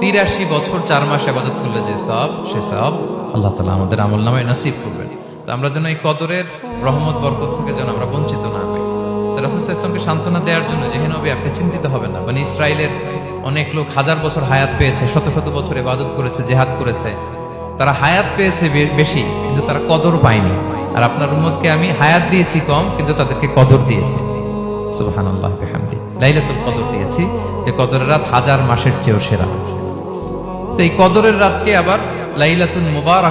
তিরাশি বছর, চার মাস আবাদত করলে যে সব, সে সব আল্লাহ তালা আমাদের আমল নামায় নসিব করবেন। তো আমরা যেন এই কদরের রহমত, বরকত থেকে যেন আমরা বঞ্চিত না হই। রাসুল ইসলামকে সান্ত্বনা দেওয়ার জন্য যে নবী, আপনি চিন্তিত হবেন না। মানে ইসরায়েলের অনেক লোক হাজার বছর হায়াত পেয়েছে, শত শত বছর ইবাদত করেছে, জেহাদ করেছে। তারা হায়াত পেয়েছে বেশি, কিন্তু তারা কদর পায়নি। আর আপনার উম্মতকে আমি হায়াত দিয়েছি কম, কিন্তু তাদেরকে কদর দিয়েছি। সুবহানাল্লাহ, বিহামদি। লাইলাতুল কদর দিয়েছি, যে কদরের রাত হাজার মাসের চেয়েও সেরা। এই কদরের রাতকে আবার লাইলাতুন মুবারক